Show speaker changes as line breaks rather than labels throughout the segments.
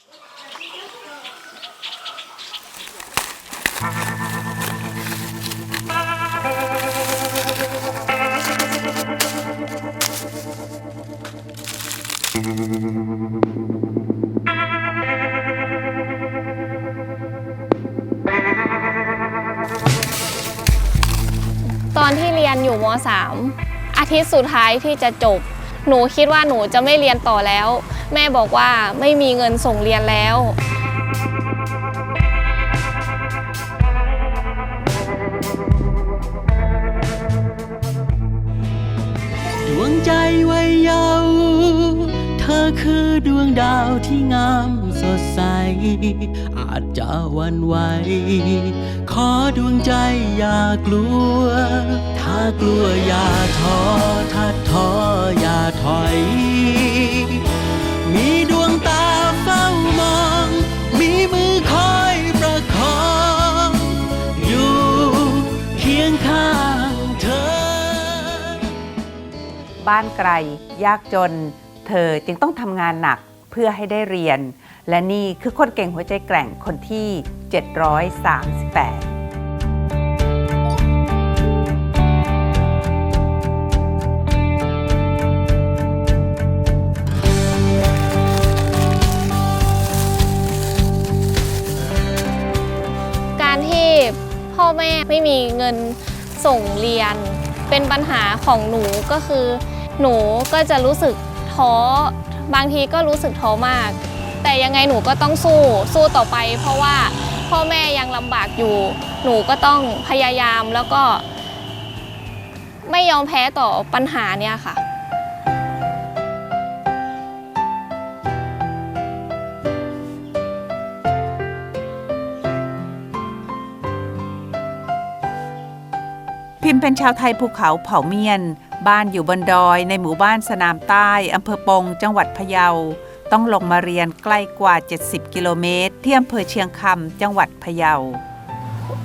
ตอนที่เรียนอยู่ม .3 อาทิตย์สุดท้ายที่จะจบ หนูคิดว่าหนูจะไม่เรียนต่อแล้ว แม่บอกว่าไม่มีเงินส่งเรียนแล้ว
ดวงใจวัยเยาว์เธอคือดวงดาวที่งามสดใส อาจจะหวันไหว ขอดวงใจอย่ากลัวากลัวอย่าท้อถ้าท้ออย่าถอย มีดวงตาเฝ้ามอง มีมือคอยประคอง อยู่เคียงข้างเธอ
บ้านไกล ยากจน เธอจึงต้องทำงานหนักเพื่อให้ได้เรียน และนี่คือคนเก่งหัวใจแกร่งคนที่ 738
แม่ไม่มีเงินส่งเรียน เป็นปัญหาของหนูก็คือ หนูก็จะรู้สึกท้อบางทีก็รู้สึกท้อมาก แต่ยังไงหนูก็ต้องสู้สู้ต่อไป เพราะว่าพ่อแม่ยังลำบากอยู่ หนูก็ต้องพยายามแล้วก็ ไม่ยอมแพ้ต่อปัญหาเนี่ยค่ะ
พิมเป็นชาวไทยภูเขาเผ่าเมียน บ้านอยู่บนดอยในหมู่บ้านสนามใต้อำเภอปง จังหวัดพะเยา ต้องลงมาเรียนใกล้กว่า 70 กิโลเมตร ที่อำเภอเชียงคำจังหวัดพะเยา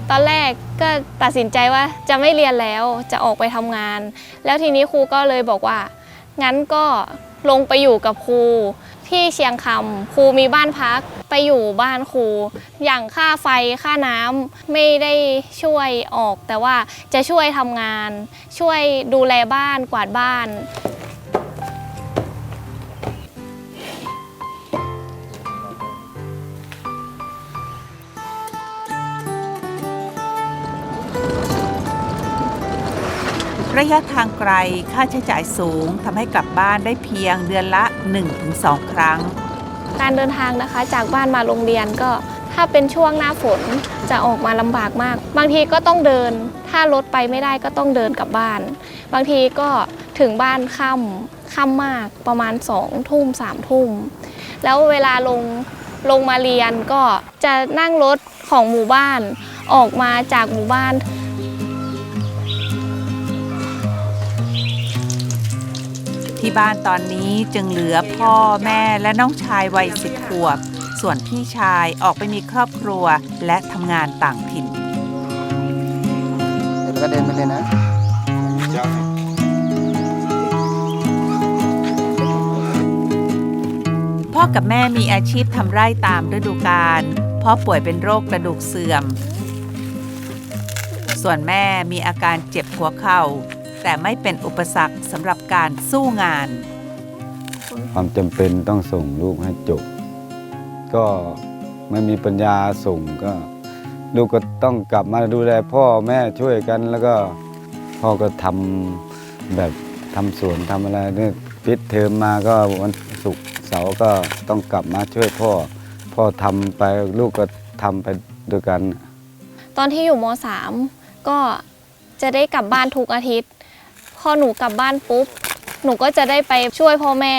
ตอนแรกก็ตัดสินใจว่าจะไม่เรียนแล้วจะออกไปทำงาน แล้วทีนี้ครูก็เลยบอกว่า งั้นก็ลงไปอยู่กับครู ที่เชียงคำครูมีบ้านพักไปอยู่บ้านครู อย่างค่าไฟค่าน้ำไม่ได้ช่วยออก แต่ว่าจะช่วยทำงาน ช่วยดูแลบ้านกวาดบ้าน
ระยะทางไกลค่าใช้จ่ายสูงทำให้กลับบ้านได้เพียงเดือนละ 1-2 ครั้ง
การเดินทางนะคะจากบ้านมาโรงเรียนก็ถ้าเป็นช่วงหน้าฝนจะออกมาลำบากมาก บางทีก็ต้องเดิน ถ้ารถไปไม่ได้ก็ต้องเดินกลับบ้าน บางทีก็ถึงบ้านค่ำค่ำมากประมาณสองทุ่มสามทุ่ม แล้วเวลาลงลงมาเรียนก็จะนั่งรถของหมู่บ้านออกมาจากหมู่บ้าน
ที่บ้านตอนนี้จึงเหลือพ่อแม่และน้องชายวัยสิบขวบ ส่วนพี่ชายออกไปมีครอบครัวและทำงานต่างถิ่น
แล้วก็เดินไปเลยนะ
พ่อกับแม่มีอาชีพทำไร่ตามฤดูกาลพ่อป่วยเป็นโรคกระดูกเสื่อม ส่วนแม่มีอาการเจ็บหัวเข่า แต่ไม่เป็นอุปสรรคสำหรับการสู้งาน
ความจำเป็นต้องส่งลูกให้จบ ก็ไม่มีปัญญาส่งก็ ลูกก็ต้องกลับมาดูแลพ่อแม่ช่วยกันแล้วก็พ่อก็ทำแบบทำสวนทำอะไรเนี่ยปิดเทอมมาก็วันศุกร์เสาร์ก็ต้องกลับมาช่วยพ่อ พ่อทำไปลูกก็ทำไปด้วยกัน
ตอนที่อยู่ม .3 ก็จะได้กลับบ้านทุกอาทิตย์ อหนูกลับบ้านปุ๊บ หนูก็จะได้ไปช่วยพ่อแม่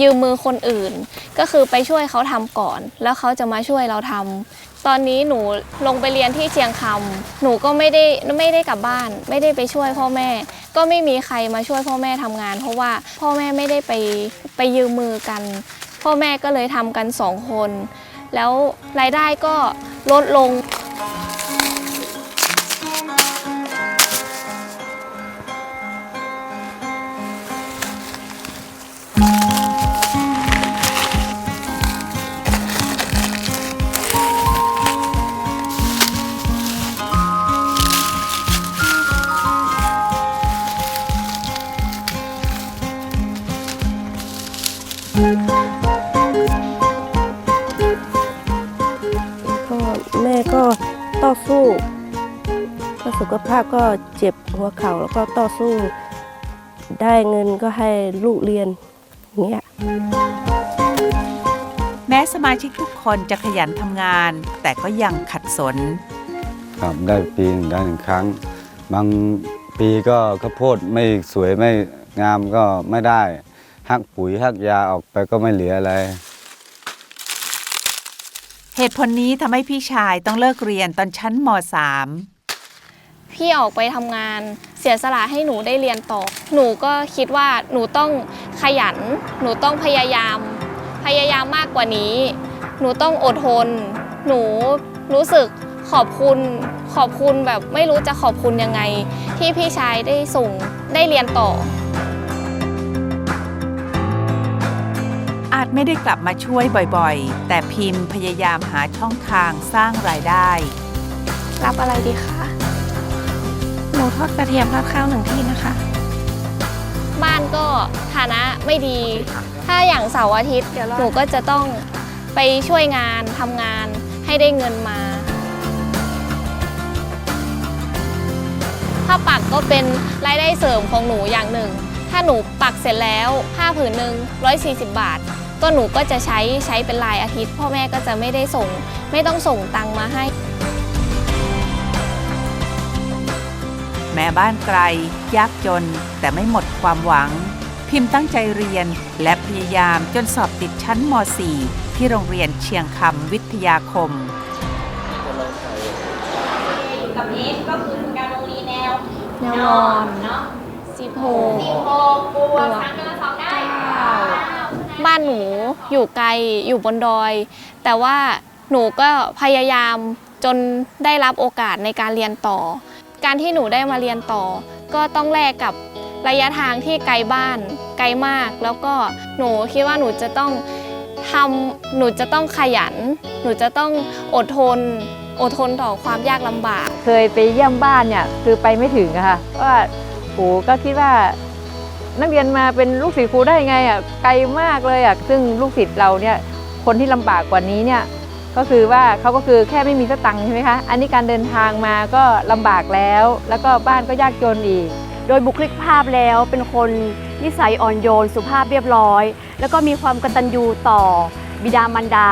ยืมมือคนอื่น ก็คือไปช่วยเขาทำก่อน แล้วเขาจะมาช่วยเราทำตอนนี้หนูลงไปเรียนที่เชียงคำหนูก็ไม่ได้ไม่ได้กลับบ้าน ไม่ได้ไปช่วยพ่อแม่ ก็ไม่มีใครมาช่วยพ่อแม่ทำงาน เพราะว่าพ่อแม่ไม่ได้ไปไปยืมมือกัน พ่อแม่ก็เลยทำกันสองคน แล้วรายได้ก็ลดลง
ขภาพก็เจ็บหัวเข่าแล้วก็ต่อสู้ ได้เงินก็ให้ลูกเรียนอย่างเงี้ย
แม้สมาชิกทุกคนจะขยันทำงาน แต่ก็ยังขัดสน
ครับได้ปีหนึ่งได้หนึ่งครั้ง บางปีก็ข้าวโพดไม่สวยไม่งามก็ไม่ได้หักปุ๋ยหักยาออกไปก็ไม่เหลืออะไร
เหตุผลนี้ทำให้พี่ชายต้องเลิกเรียนตอนชั้นม .3
พี่ออกไปทำงานเสียสละให้หนูได้เรียนต่อ หนูก็คิดว่าหนูต้องขยัน หนูต้องพยายาม พยายามมากกว่านี้ หนูต้องอดทน หนูรู้สึกขอบคุณขอบคุณแบบไม่รู้จะขอบคุณยังไง ที่พี่ชายได้ส่งได้เรียนต่อ
อาจไม่ได้กลับมาช่วยบ่อยๆ แต่พิมพ์พยายามหาช่องทางสร้างรายได้
รับอะไรดีคะ หมูทอดกระเทียมราดข้าวหนึ่งที่นะคะ บ้านก็ฐานะไม่ดี ถ้าอย่างเสาร์อาทิตย์หนูก็จะต้องไปช่วยงานทำงานให้ได้เงินมาผ้าปักก็เป็นรายได้เสริมของหนูอย่างหนึ่ง ถ้าหนูปักเสร็จแล้วผ้าผืนหนึ่ง140 บาท ก็หนูก็จะใช้ใช้เป็นรายอาทิตย์ พ่อแม่ก็จะไม่ได้ส่ง ไม่ต้องส่งตังค์มาให้
แม้บ้านไกล ยากจน แต่ไม่หมดความหวัง พิมพ์ตั้งใจเรียน และพยายามจนสอบติดชั้นม .4 ที่โรงเรียนเชียงคำวิทยาคม
กับเอสก็คือการโรงเรียนแนว
แนวนอน
เนาะ
สิบหก
สี่หกบวกสามกำลังสองได้
บ้านหนูอยู่ไกลอยู่บนดอย แต่ว่าหนูก็พยายามจนได้รับโอกาสในการเรียนต่อ การที่หนูได้มาเรียนต่อ ก็ต้องแลกกับระยะทางที่ไกลบ้าน ไกลมาก แล้วก็หนูคิดว่าหนูจะต้องทำหนูจะต้องขยัน หนูจะต้องอดทน อดทนต่อความยากลำบาก
เคยไปเยี่ยมบ้านเนี่ยคือไปไม่ถึงอะค่ะเพราะว่าโหก็คิดว่านักเรียนมาเป็นลูกศิษย์ครูได้ไงอะไกลมากเลยอะซึ่งลูกศิษย์เราเนี่ยคนที่ลำบากกว่านี้เนี่ย ก็คือว่าเขาก็คือแค่ไม่มีสตังค์ใช่ไหมคะอันนี้การเดินทางมาก็ลำบากแล้ว แล้วก็บ้านก็ยากจนอีก
โดยบุคลิกภาพแล้วเป็นคนนิสัยอ่อนโยน สุภาพเรียบร้อย แล้วก็มีความกตัญญูต่อบิดามารดา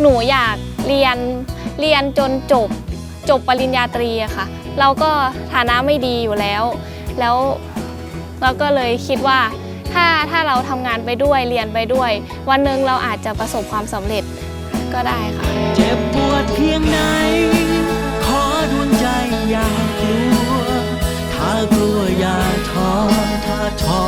หนูอยากเรียนเรียนจนจบจบปริญญาตรีอะค่ะ เราก็ฐานะไม่ดีอยู่แล้ว แล้ว เราก็เลยคิดว่าถ้าถ้าเราทำงานไปด้วยเรียนไปด้วย วันหนึ่งเราอาจจะประสบความสำเร็จก็ได้ค่ะ
เจ็บปวดเพียงไหน ขอดวงใจอย่ากลัว ถ้ากลัวอย่าท้อถ้าท้อ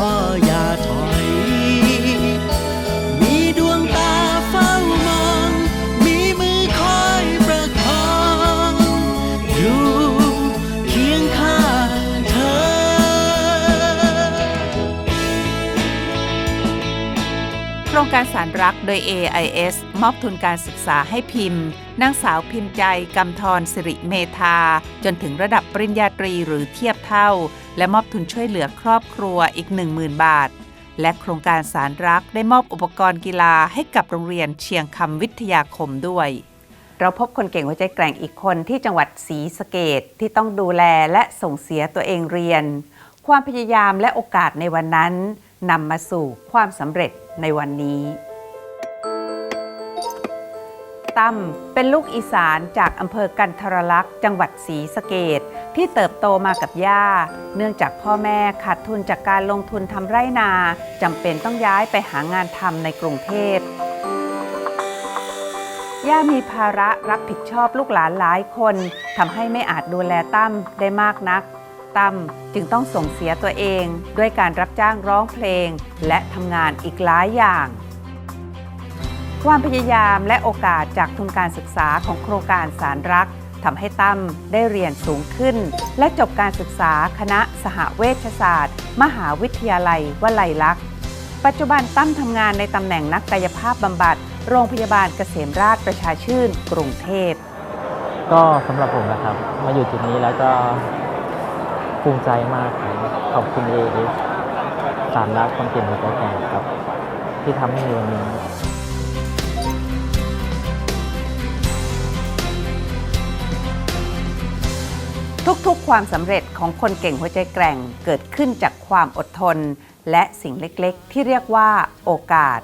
การสารรักโดย AIS มอบทุนการศึกษาให้พิมพ์นางสาวพิมพ์ใจกำธรสิริเมธา จนถึงระดับปริญญาตรีหรือเทียบเท่า และมอบทุนช่วยเหลือครอบครัวอีก 10,000 บาท และโครงการสารรักได้มอบอุปกรณ์กีฬาให้กับโรงเรียนเชียงคำวิทยาคมด้วย เราพบคนเก่งหัวใจแกร่งอีกคนที่จังหวัดศรีสะเกดที่ต้องดูแลและส่งเสียตัวเองเรียน ความพยายามและโอกาสในวันนั้นนำมาสู่ความสำเร็จ ในวันนี้ตั้มเป็นลูกอีสานจากอำเภอกันทรลักษ์จังหวัดศรีสะเกดที่เติบโตมากับย่า เนื่องจากพ่อแม่ขาดทุนจากการลงทุนทำไร่นาจำเป็นต้องย้ายไปหางานทำในกรุงเทพย่ามีภาระรับผิดชอบลูกหลานหลายคนทำให้ไม่อาจดูแลตั้มได้มากนัก ตั้มจึงต้องส่งเสียตัวเอง ด้วยการรับจ้างร้องเพลง และทำงานอีกหลายอย่าง ความพยายามและโอกาสจากทุนการศึกษาของโครงการสารรักทำให้ตั้มได้เรียนสูงขึ้น และจบการศึกษาคณะสหเวชศาสตร์ มหาวิทยาลัยวลัยลักษณ์ ปัจจุบันตั้มทำงานในตำแหน่งนักกายภาพบำบัด โรงพยาบาลเกษมราชประชาชื่น กรุงเทพ
ก็สำหรับผมนะครับ มาอยู่จุดนี้แล้วก็ ภูมิใจมากครับขอบคุณเอเอสามรักคนเก่งหัวใจแกร่งครับ ที่ทำให้มีวันนี้
ทุกๆ ความสำเร็จของคนเก่งหัวใจแกร่งเกิดขึ้นจากความอดทน และสิ่งเล็กๆ ที่เรียกว่าโอกาส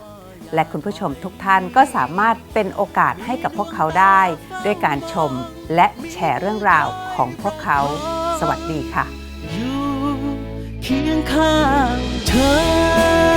และคุณผู้ชมทุกท่านก็สามารถเป็นโอกาสให้กับพวกเขาได้ ด้วยการชมและแชร์เรื่องราวของพวกเขา สวัสดีค่ะ
เคียงข้างเธอ